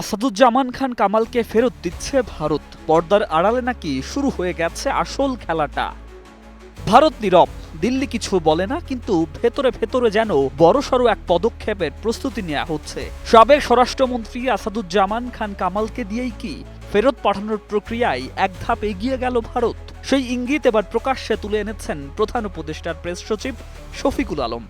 আসাদুজ্জামান খান কামালকে ফেরত দিচ্ছে ভারত। পর্দার আড়ালে নাকি শুরু হয়ে গেছে আসল খেলাটা। ভারত নীরব, দিল্লি কিছু বলে না, কিন্তু ভেতরে ভেতরে যেন বড়সড় এক পদক্ষেপের প্রস্তুতি নেওয়া হচ্ছে। সাবেক স্বরাষ্ট্রমন্ত্রী আসাদুজ্জামান খান কামালকে দিয়েই কি ফেরত পাঠানোর প্রক্রিয়ায় এক ধাপ এগিয়ে গেল ভারত? সেই ইঙ্গিত এবার প্রকাশ্যে তুলে এনেছেন প্রধান উপদেষ্টার প্রেস সচিব শফিকুল আলম।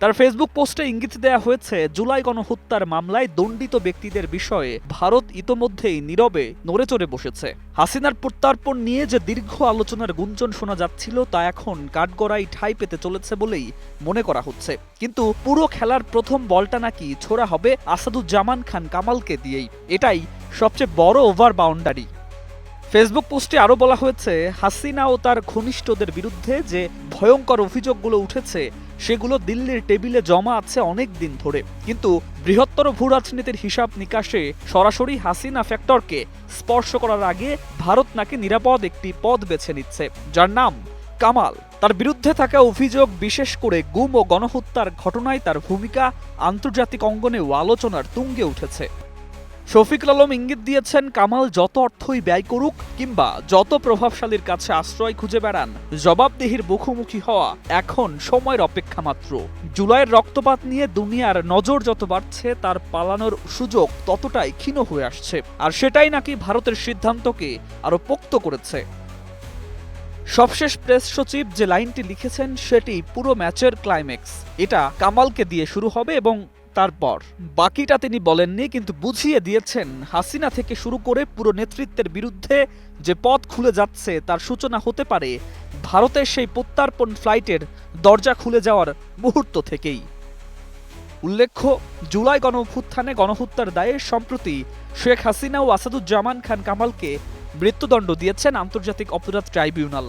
তার ফেসবুক পোস্টে ইঙ্গিত দেয়া হয়েছে, জুলাই গণহত্যার মামলায় দণ্ডিত ব্যক্তিদের বিষয়ে ভারত ইতোমধ্যেই নীরবে নড়ে চড়ে বসেছে। হাসিনার প্রত্যার্পণ নিয়ে যে দীর্ঘ আলোচনার গুঞ্জন শোনা যাচ্ছিল, তা এখন কাঠগড়াই ঠাঁই পেতে চলেছে বলেই মনে করা হচ্ছে। কিন্তু পুরো খেলার প্রথম বলটা নাকি ছোড়া হবে আসাদুজ্জামান খান কামালকে দিয়েই। এটাই সবচেয়ে বড় ওভার বাউন্ডারি ফেসবুক পোস্টে আরও বলা হয়েছে, হাসিনা ও তার ঘনিষ্ঠদের বিরুদ্ধে যে ভয়ঙ্কর অভিযোগগুলো উঠেছে, সেগুলো দিল্লির টেবিলে জমা আছে অনেক দিন ধরে। কিন্তু বৃহত্তর ভূ রাজনীতির হিসাব নিকাশে সরাসরি হাসিনা ফ্যাক্টরকে স্পর্শ করার আগে ভারত নাকি নিরাপদ একটি পথ বেছে নিচ্ছে, যার নাম কামাল। তার বিরুদ্ধে থাকা অভিযোগ বিশেষ করে গুম ও গণহত্যার ঘটনায় তার ভূমিকা আন্তর্জাতিক অঙ্গনেও আলোচনার তুঙ্গে উঠেছে। শফিকুল আলম ইঙ্গিত দিয়েছেন, কামাল যত অর্থই ব্যয় করুক কিংবা যত প্রভাবশালীর কাছে আশ্রয় খুঁজে বেড়ান, জবাবদিহির মুখোমুখি হওয়া এখন সময়ের অপেক্ষা মাত্র। জুলাইয়ের রক্তপাত নিয়ে দুনিয়ার নজর যত বাড়ছে, তার পালানোর সুযোগ ততটাই ক্ষীণ হয়ে আসছে। আর সেটাই নাকি ভারতের সিদ্ধান্তকে আরও পোক্ত করেছে। সবশেষ প্রেস সচিব যে লাইনটি লিখেছেন, সেটি পুরো ম্যাচের ক্লাইম্যাক্স। এটা কামালকে দিয়ে শুরু হবে এবং তারপর। বাকিটা তিনি বলেননি, কিন্তু বুঝিয়ে দিয়েছেন। হাসিনা থেকে শুরু করে পুরো নেতৃত্বের বিরুদ্ধে যে পথ খুলে যাচ্ছে, তার সূচনা হতে পারে ভারতের সেই প্রত্যার্পণ ফ্লাইটের দরজা খুলে যাওয়ার মুহূর্ত থেকেই। উল্লেখ্য, জুলাই গণভুত্থানে গণহত্যার দায়ে সম্প্রতি শেখ হাসিনা ও আসাদুজ্জামান খান কামালকে মৃত্যুদণ্ড দিয়েছেন আন্তর্জাতিক অপরাধ ট্রাইব্যুনাল।